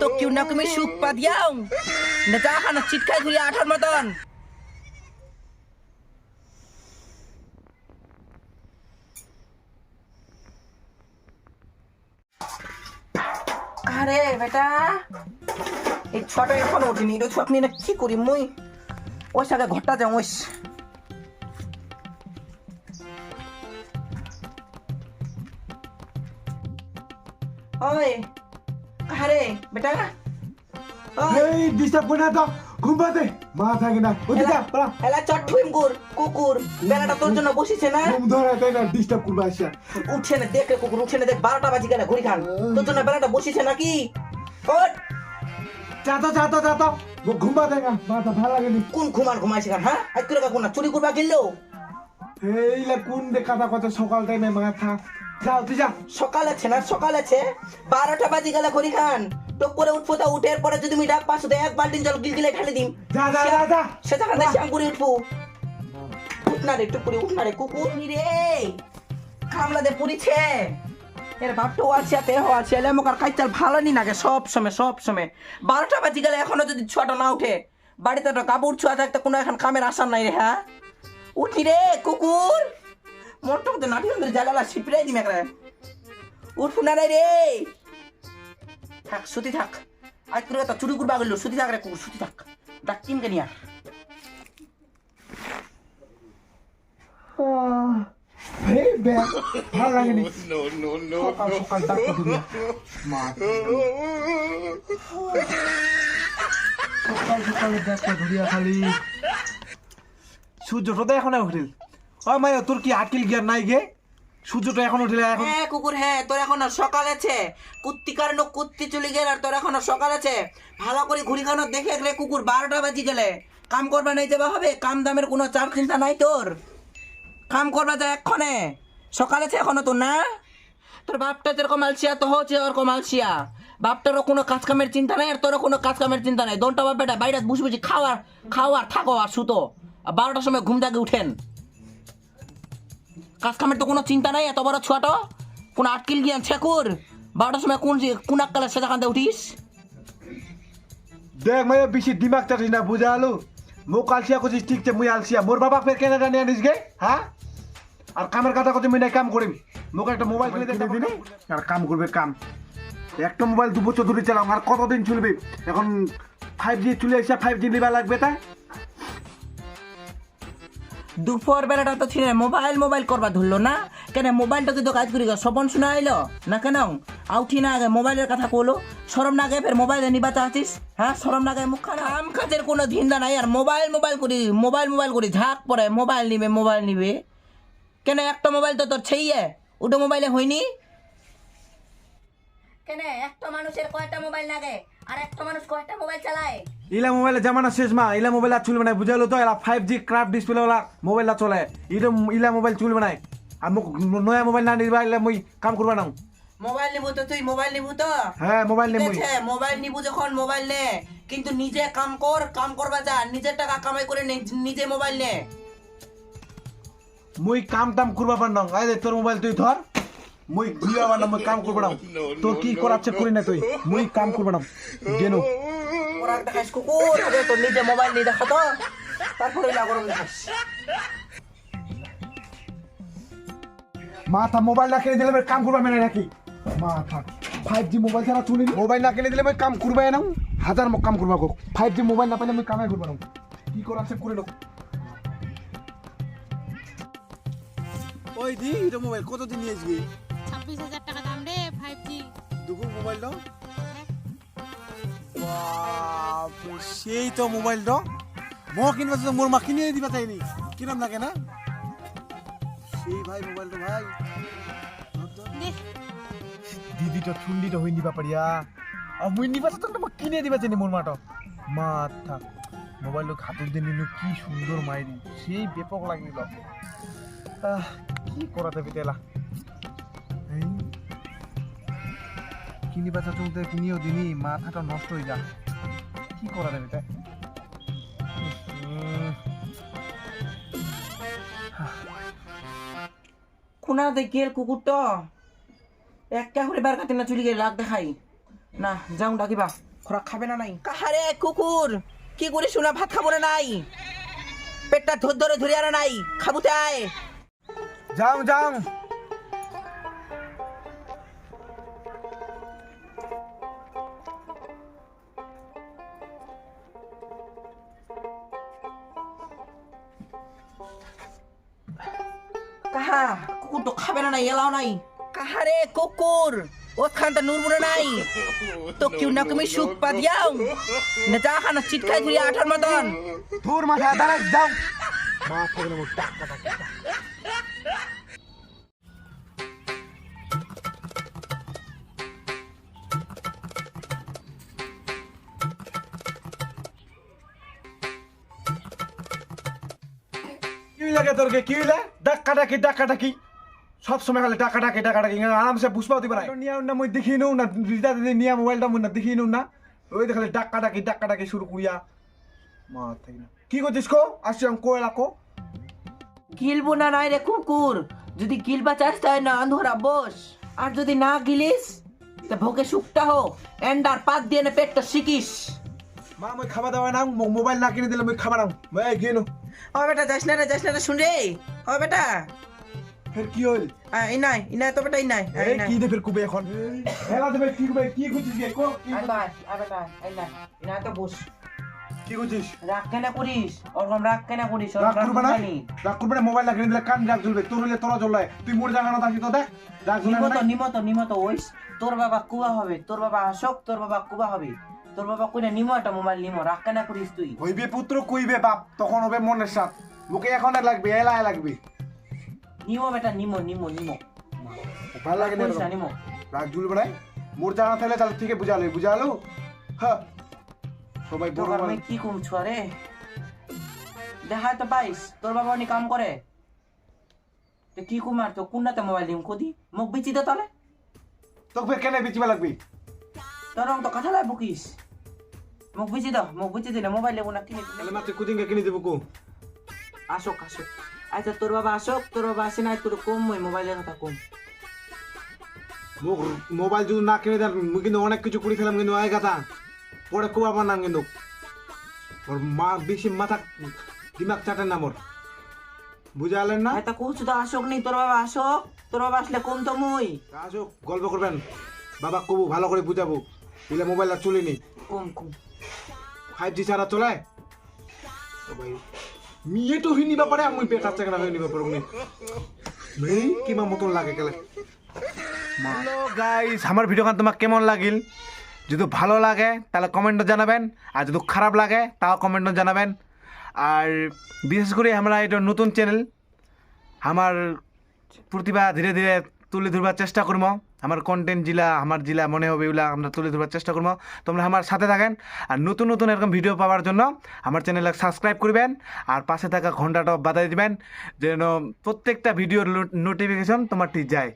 তো কিউ না তুমি সুখ পা দিয়াও। না যা খানা চিটকাই ঘুরি আঠার মতন। আরে বেটা, এই ছোট এখন উঠিনি এটা ছোট নিয়ে কি করি মুই? ওই সাথে ঘরটা যাও, ওই ওই আরে বেটা। ওই এই ডিস্টার্ব করে না তো। ঘুম পাতে। মা থাকে না। ওদিকে পালা। এলা চট্টুইম কুর কুকুর। বেলাটা তোর জন্য বসিছে না? ঘুম ধরে তাই না? ডিস্টার্ব করবে আসা উঠছে না দেখ রে কুকুর উঠছে না দেখ বারোটা বাজি গেলে ঘুরি খান। তোর জন্য বেলাটা বসিছে নাকি? ওঠ। চাতো চাতো চাতো ঘুম পাতে না। মাথা ভালো লাগেনি। কোন ঘুমান ঘুমাইছে হ্যাঁ? আজ করে কোন চুরি করবা গেলো এইলা কোন দে কথা কথা সকাল টাইমে মাথা যাও তুই যা। সকাল আছে না? সকাল আছে। বারোটা বাজি গেলে ঘুরি খান টক করে উঠবো তা উঠের পরে যদি এক বালতিন জল গিলগিলে ঢালে দিম। যা যা যা যা। সে করে উঠবো। উঠ না রে টুক করে উঠ না রে কুকুর নি রে। কামলা দে পুরিছে এর বাপটা আছে তে আছে। এলে মোক আর কাইচাল ভালো নি নাগে সব সময় সব সময়। বারোটা বাজি গেলে এখনও যদি ছুয়াটা না উঠে বাড়িতে তো কাপড় ছুয়া থাকতে কোনো এখন কামের আসার নাই রে হ্যাঁ? উঠি রে কুকুর। তো নাটি ধরে জ্বালালা সিপড়াই দিম একরে উঠু না রে। রে থাক সুতি থাক। আজ করে তো চুরি করবা গেল সুতি থাক রে কুকুর সুতি থাক। ডাক কিম কে নিয়া? এই বে ভালো লাগেনি। সকাল সকাল ডাক্তার ধরিয়া মা। সকাল সকাল ডাক্তার ধরিয়া খালি? সূর্যটা তো এখন উঠিল। ও মায়া তোর কি আকিল জ্ঞান নাই গে? সূর্যটা এখন উঠিলে এখন হ্যাঁ কুকুর হ্যাঁ তোর এখনও সকাল আছে। কুত্তি কারণ কুত্তি চলে গেল আর তোর এখনও সকাল আছে। ভালো করে ঘুরি খানো দেখে গেলে কুকুর বারোটা বাজি গেলে। কাম করবা নাই যাবা হবে কাম দামের কোনো চাপ চিন্তা নাই তোর। কাম করবা যায় এক্ষণে। সকাল আছে এখনও তো না? তোর বাপটা যেরকম আলসিয়া তো হচ্ছে ওরকম আলসিয়া বাপটারও কোনো কাজ কামের চিন্তা নাই আর তোরও কোনো কাজ কামের চিন্তা নাই। দোনটা বাপ বেটা বাইরে বুঝি বুঝি খাওয়ার খাওয়ার, থাকো আর সুতো আর বারোটার সময় ঘুম থেকে উঠেন। কাজ কামের তো কোনো চিন্তা নাই, এত বড় ছোট কোন আটকিল গিয়ান ছেকুর বারোটার সময় কোন কোন আক্কালে সেটা কান্দে উঠিস? দেখ মায়া বেশি দিমাগ চাটিস না, বুঝা আলু মোক আলসিয়া করছিস, ঠিক মুই আলসিয়া। মোর বাবা ফের কেনাডা নিয়ে আনিস গে হ্যাঁ? আর কামের কথা কথা নাই, কাম করিম। মোক একটা মোবাইল কিনে দে দিনে আর কাম করবে কাম। একটা মোবাইল দু বছর ধরে চালাও, আর কতদিন চলবে? এখন ফাইভ জি চলে এসে ফাইভ জি নিবা লাগবে তাই দুপুর বেলাটা তো ছিল মোবাইল মোবাইল করবা ধরলো না? কেন মোবাইলটা তো কাজ করি গো সবন শোনা আইলো? না কেন? আউঠি না আগে মোবাইলের কথা কলো সরম না আগে ফের মোবাইলে নিবা চাচ্ছিস হ্যাঁ সরম না আগে মুখ আম কাজের কোনো ধিন্দা নাই আর মোবাইল মোবাইল করি, মোবাইল মোবাইল করি, ঝাঁক পরে মোবাইল নিবে মোবাইল নিবে। কেন একটা মোবাইল তো তোর ছেইয়ে ওটা মোবাইলে হয়নি কেন, একটা মানুষের কয়টা মোবাইল লাগে? আর একটা মানুষ কয়টা মোবাইল চালায়? ইলা মোবাইলে জামানা শেষ মা ইলা মোবাইল আর চলবে না। বুঝালো তো এলা ফাইভ জি ক্রাফট ডিসপ্লে ওলা চলে। ইলা মোবাইল চলবে না। আর মোক নয়া মোবাইল না নিবা ইলা মুই কাম করবা না। মোবাইল নিবো তো তুই মোবাইল নিবো তো। হ্যাঁ মোবাইল নে ঠিক মুই আছে, মোবাইল নিবো যখন মোবাইল নে। কিন্তু নিজে কাম কর কাম করবা যা নিজের টাকা কামাই করে নিজে মোবাইল নে। মুই কাম টাম করবা পার না। আই তোর মোবাইল তুই ধর। মুই ঘুরিয়া বানা মুই কাম করবা না। তো কি করাচ্ছে করি না তুই? মুই কাম করবা না। গেনু। ওরা দেখাস কুকুর আগে তোর নিজে মোবাইল নিয়ে দেখা তো। তারপরে লাগরম দেখাস মাথা মোবাইল না কিনে দিলে আমি কাম করবা মেনে নাকি? মাথা ফাইভ জি মোবাইল ছাড়া চুনি মোবাইল না কিনে দিলে আমি কাম করবা না। হাজার মোক কাম করবা গো। ফাইভ জি মোবাইল না পাইলে আমি কামে করবা না। কি করাচ্ছে করে নাও ওই দি এটা মোবাইল কতদিন নিয়ে আসবি? ছাব্বিশ হাজার টাকা দাম রে ফাইভ জি দুপুর মোবাইলটা বাপরে, সেই তো মোবাইলটা ম কিনবা তো মোর মা কিনে দিবা চাইনি কিরম লাগে না সেই ভাই মোবাইলটা ভাই। দিদিটা ঠুন্ডিটা হই নিবা পারিয়া আর মুই নিবা তো তোমার কিনে দিবা চাইনি মোর মাটা। মাথা মোবাইলটা হাতের দিয়ে নিল কি সুন্দর মাইরি। সেই ব্যাপক লাগিল। আহ, কি করা যাবে কিনিবা চাচুতে কিনিও দিনি মাথাটা নষ্ট হয়ে যা কি করা যাবে তাই? কোনা দে গেল কুকুরটা একটা করে বার কাতে না চুলি গেলে লাগ দেখাই। না যাও ডাকিবা। খোরাক খাবে না নাই? কাহারে কুকুর? কি করে শোনা ভাত খাব না নাই? পেটটা ধর ধরে ধরে আর নাই। খাব তাই। যাও যাও। কাহা কুকুর তো খাবে না নাই এলাও নাই। কাহারে কুকুর? ওখানটা নুরবুরে নাই। তো কিউ না তুমি সুখ পা দিয়াও? না যা খানা চিটকাই আঠার মতন। তোর মাথা দাঁড়ায় যাও। মা থেকে টাকা টাকা। কি লাগে তোরকে কি? হইলে ডাক্কা ডাকি ডাক্কা ডাকি সব সময় খালি টাকা ডাকি টাকা ডাকি আরামসে বুঝপাও দিবা নিয়ে না মই দেখি নও না। রিতা দিদি নিয়ে মোবাইলটা মই না দেখি নও না। ওই খালি ডাক্কা ডাকি ডাক্কা ডাকি শুরু করিয়া। মা থাকি না। কি করছিস কো? আসছি আমি কোয়েলা কো? গিলবো না নাই রে কুকুর। যদি গিলবা চাস তাই না আন্ধরা বস। আর যদি না গিলিস তা ভোগে সুখটা হো এন্ডার পাত দিয়ে না পেটটা শিখিস মা মই মোবাইল না কিনে দিলে মই খাবার নাও মই গিয়ে ও বেটা যাস না রে যাস না রে শুন রে ও বেটা। ফের কি হইল আ, এই নাই এই নাই তো বেটা এই নাই। এই এই কি দে ফের কুবে এখন? হেলা দেবে কি কুবে কি করছিস গে? কো কি আয় ভাই বেটা এই নাই এই নাই তো বস কি করছিস রাগ কেন করিস ওরকম রাগ কেন করিস রাগ করবে না রাগ করবে না মোবাইল দিলে কান রাগ জ্বলবে। তোর হইলে তোরা জ্বলায় তুই মোর জায়গা না তো দেখ। রাগ নিমত নিমত নিমত ওইস তোর বাবা কুবা হবে তোর বাবা আসক তোর বাবা কুবা হবে। তোর বাবা কইনা নিমো একটা মোবাইল নিমো রাগ কেন করিস তুই? হইবে পুত্র কইবে বাপ তখন হবে মনের সাথ মুখে এখন আর লাগবে এলাই লাগবে। নিমো বেটা নিমো নিমো নিমো। ভালো লাগে না না নিমো। রাগ জ্বলবে না মোর জায়গা থাকলে তাহলে ঠিক বুঝালো বুঝালো? হ্যাঁ সবাই বড় মানে কি কম রে? দেখায় তো পাইস। তোর বাবা উনি কাম করে। তো কি কুমার তো কোনটাতে মোবাইল দিম কদি? মুখ বিচি দে তাহলে। তোকে কেন বিচিবা লাগবে? তোর রং তো কথা লাই বকিস মুখ বিচি দাও মুখ বিচি দিলে মোবাইল লেবো না কিনে দিলে তাহলে মাত্র কুদিনকে কিনে দেবো কো আসক আসক আচ্ছা তোর বাবা আসক তোর বাবা আসে নাই তোর কম মই মোবাইলের কথা কম মোক মোবাইল যদি না কিনে দেন মুই কিন্তু অনেক কিছু করে ফেলাম কিন্তু আয় কথা পরে খুব আমার নাম কিন্তু ওর মা বেশি মাথা দিমাগ চাটেন না মোর বুঝালেন না হয়তো কৌছু তো আসক নেই তোর বাবা আসক তোর বাবা আসলে কম তো মই আসুক গল্প করবেন বাবা কবু ভালো করে বুঝাবো দিলে মোবাইল আর চলিনি কম কম ফাইভ জি ছাড়া চলে মিয়ে তো হইনি ব্যাপারে আমি বেকার চাকরা হইনি ব্যাপারে মেই কিমা মতন লাগে গেলে। হ্যালো গাইস আমার ভিডিও গান তোমার কেমন লাগিল? যদি ভালো লাগে, তাহলে কমেন্টও জানাবেন। আর যদি খারাপ লাগে, তাও কমেন্টও জানাবেন। আর বিশেষ করে আমরা এটা নতুন চ্যানেল আমার প্রতিভা ধীরে ধীরে তুলে ধরবার চেষ্টা করব আমার কন্টেন্ট জিলা, আমার জিলা মনে হবে এগুলা আমরা তুলে ধরবার চেষ্টা করব তোমরা আমার সাথে থাকেন আর নতুন নতুন এরকম ভিডিও পাওয়ার জন্য আমার চ্যানেলে সাবস্ক্রাইব করবেন আর পাশে থাকা ঘন্টাটা বাজাই দিবেন, যেন প্রত্যেকটা ভিডিওর নোটিফিকেশন তোমারটি যায়।